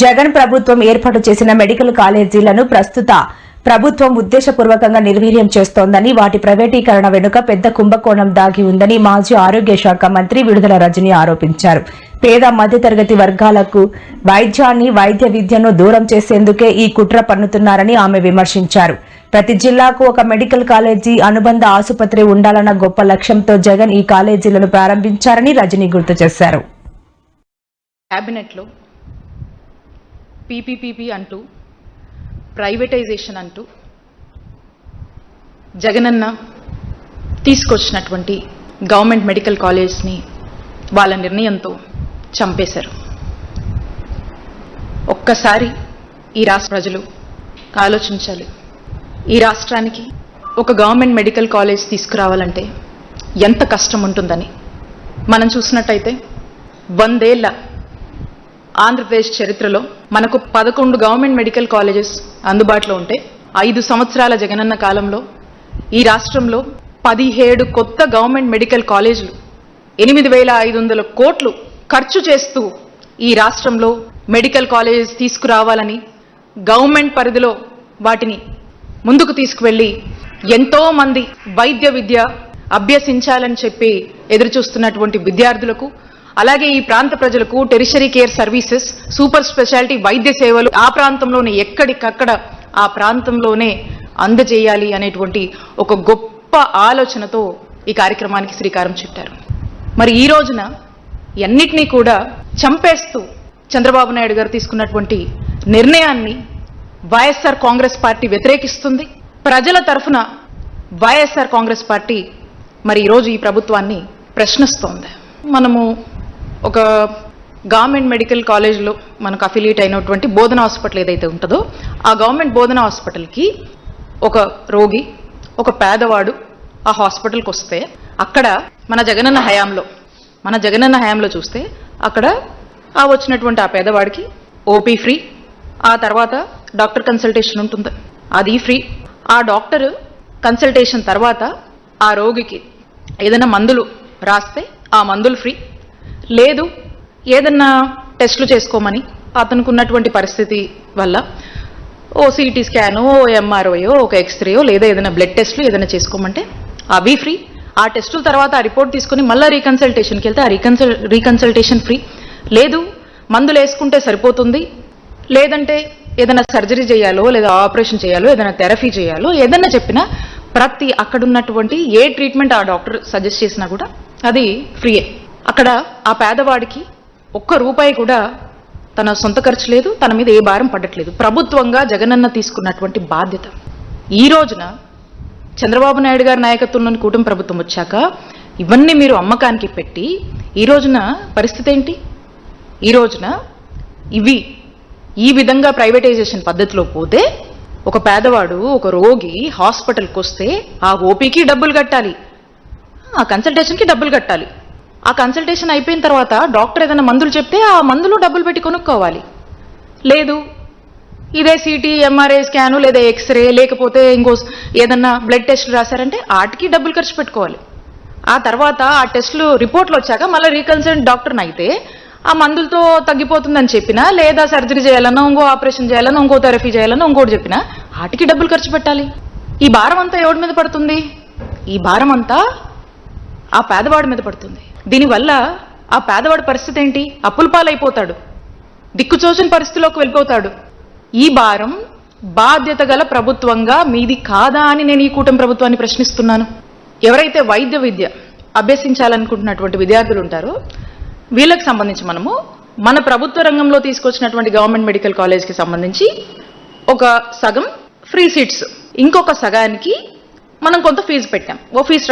జగన్ ప్రభుత్వం ఏర్పాటు చేసిన మెడికల్ కాలేజీలను ప్రస్తుత ప్రభుత్వం ఉద్దేశపూర్వకంగా నిర్వీర్యం చేస్తోందని వాటి ప్రైవేటీకరణ వెనుక పెద్ద కుంభకోణం దాగి ఉందని మాజీ ఆరోగ్య శాఖ మంత్రి విడుదల రజని ఆరోపించారు. పేద మధ్యతరగతి వర్గాలకు వైద్యాన్ని వైద్య విద్యను దూరం చేసేందుకే ఈ కుట్ర పన్నుతున్నారని ఆమె విమర్శించారు. ప్రతి జిల్లాకు ఒక మెడికల్ కాలేజీ అనుబంధ ఆసుపత్రి ఉండాలన్న గొప్ప లక్ష్యంతో జగన్ ఈ కాలేజీలను ప్రారంభించారని రజని గుర్తు చేశారు. క్యాబినెట్లో పీపీపీపీ అంటూ ప్రైవేటైజేషన్ అంటూ జగనన్న తీసుకొచ్చినటువంటి గవర్నమెంట్ మెడికల్ కాలేజ్ని వాళ్ళ నిర్ణయంతో చంపేశారు. ఒక్కసారి ఈ రాష్ట్ర ప్రజలు ఆలోచించాలి. ఈ రాష్ట్రానికి ఒక గవర్నమెంట్ మెడికల్ కాలేజ్ తీసుకురావాలంటే ఎంత కష్టం ఉంటుందని. మనం చూసినట్టయితే వందేళ్ళ ఆంధ్రప్రదేశ్ చరిత్రలో మనకు పదకొండు గవర్నమెంట్ మెడికల్ కాలేజెస్ అందుబాటులో ఉంటే ఐదు సంవత్సరాల జగనన్న కాలంలో ఈ రాష్ట్రంలో పదిహేడు కొత్త గవర్నమెంట్ మెడికల్ కాలేజీలు ఎనిమిది వేల ఐదు వందల కోట్లు ఖర్చు చేస్తూ ఈ రాష్ట్రంలో మెడికల్ కాలేజెస్ తీసుకురావాలని గవర్నమెంట్ పరిధిలో వాటిని ముందుకు తీసుకువెళ్ళి ఎంతోమంది వైద్య విద్య అభ్యసించాలని చెప్పి ఎదురుచూస్తున్నటువంటి విద్యార్థులకు అలాగే ఈ ప్రాంత ప్రజలకు tertiary care services super speciality వైద్య సేవలు ఆ ప్రాంతంలోనే ఎక్కడికక్కడ ఆ ప్రాంతంలోనే అందజేయాలి అనేటువంటి ఒక గొప్ప ఆలోచనతో ఈ కార్యక్రమానికి శ్రీకారం చుట్టారు. మరి ఈ రోజున ఎన్నిటినీ కూడా చంపేస్తూ చంద్రబాబు నాయుడు గారు తీసుకున్నటువంటి నిర్ణయాన్ని వైఎస్ఆర్ కాంగ్రెస్ పార్టీ వ్యతిరేకిస్తుంది. ప్రజల తరఫున వైఎస్ఆర్ కాంగ్రెస్ పార్టీ మరి ఈరోజు ఈ ప్రభుత్వాన్ని ప్రశ్నిస్తోంది. మనము ఒక గవర్నమెంట్ మెడికల్ కాలేజ్లో మనకు అఫిలియేట్ అయినటువంటి బోధన హాస్పిటల్ ఏదైతే ఉంటుందో ఆ గవర్నమెంట్ బోధన హాస్పిటల్కి ఒక రోగి ఒక పేదవాడు ఆ హాస్పిటల్కి వస్తే అక్కడ మన జగనన్న హయాంలో మన జగనన్న హయాంలో చూస్తే అక్కడ ఆ వచ్చినటువంటి ఆ పేదవాడికి ఓపీ ఫ్రీ ఆ తర్వాత డాక్టర్ కన్సల్టేషన్ ఉంటుంది. అది ఫ్రీ ఆ డాక్టర్ కన్సల్టేషన్ తర్వాత ఆ రోగికి ఏదైనా మందులు రాస్తే ఆ మందులు ఫ్రీ లేదు. ఏదన్నా టెస్టులు చేసుకోమని అతనికి ఉన్నటువంటి పరిస్థితి వల్ల ఓ సిటీ స్కాను ఓ ఎంఆర్ఓయో ఒక ఎక్స్రేయో లేదా ఏదైనా బ్లడ్ టెస్ట్లు ఏదైనా చేసుకోమంటే అవి ఫ్రీ. ఆ టెస్టుల తర్వాత ఆ రిపోర్ట్ తీసుకుని మళ్ళీ రీకన్సల్టేషన్కి వెళ్తే ఆ రీకన్సల్ రీకన్సల్టేషన్ ఫ్రీ. లేదు మందులు వేసుకుంటే సరిపోతుంది. లేదంటే ఏదైనా సర్జరీ చేయాలో లేదా ఆపరేషన్ చేయాలో ఏదైనా థెరపీ చేయాలో ఏదైనా చెప్పినా ప్రతి అక్కడ ఉన్నటువంటి ఏ ట్రీట్మెంట్ ఆ డాక్టర్ సజెస్ట్ చేసినా కూడా అది ఫ్రీయే. అక్కడ ఆ పేదవాడికి ఒక్క రూపాయి కూడా తన సొంత ఖర్చు లేదు తన మీద ఏ భారం పడట్లేదు. ప్రభుత్వంగా జగనన్న తీసుకున్నటువంటి బాధ్యత. ఈ రోజున చంద్రబాబు నాయుడు గారి నాయకత్వంలోని కూటమి ప్రభుత్వం వచ్చాక ఇవన్నీ మీరు అమ్మకానికి పెట్టి ఈ రోజున పరిస్థితి ఏంటి? ఈ రోజున ఇవి ఈ విధంగా ప్రైవేటైజేషన్ పద్ధతిలో పోతే ఒక పేదవాడు ఒక రోగి హాస్పిటల్కి వస్తే ఆ ఓపీకి డబ్బులు కట్టాలి. ఆ కన్సల్టేషన్కి డబ్బులు కట్టాలి. ఆ కన్సల్టేషన్ అయిపోయిన తర్వాత డాక్టర్ ఏదైనా మందులు చెప్తే ఆ మందులు డబ్బులు పెట్టి కొనుక్కోవాలి. లేదు ఇదే సిటీ ఎంఆర్ఐ స్కాను లేదా ఎక్స్రే లేకపోతే ఇంకో ఏదన్నా బ్లడ్ టెస్ట్లు రాశారంటే వాటికి డబ్బులు ఖర్చు పెట్టుకోవాలి. ఆ తర్వాత ఆ టెస్టులు రిపోర్ట్లు వచ్చాక మళ్ళీ రీకన్సల్ట్ డాక్టర్ని అయితే ఆ మందులతో తగ్గిపోతుందని చెప్పినా లేదా సర్జరీ చేయాలన్నా ఇంకో ఆపరేషన్ చేయాలన్నా ఇంకో థెరపీ చేయాలన్నా ఇంకోటి చెప్పినా వాటికి డబ్బులు ఖర్చు పెట్టాలి. ఈ భారం అంతా ఎవరి మీద పడుతుంది? ఈ భారం అంతా ఆ పేదవాడి మీద పడుతుంది. దీనివల్ల ఆ పేదవాడి పరిస్థితి ఏంటి? అప్పుల పాలైపోతాడు. దిక్కుచోచని పరిస్థితిలోకి వెళ్ళిపోతాడు. ఈ భారం బాధ్యత గల ప్రభుత్వంగా మీది కాదా అని నేను ఈ కూటమి ప్రభుత్వాన్ని ప్రశ్నిస్తున్నాను. ఎవరైతే వైద్య విద్య అభ్యసించాలనుకుంటున్నటువంటి విద్యార్థులు ఉంటారో వీళ్ళకి సంబంధించి మనము మన ప్రభుత్వ రంగంలో తీసుకొచ్చినటువంటి గవర్నమెంట్ మెడికల్ కాలేజ్కి సంబంధించి ఒక సగం ఫ్రీ సీట్స్ ఇంకొక సగానికి మనం కొంత ఫీజు పెట్టాం. ఓ ఫీజు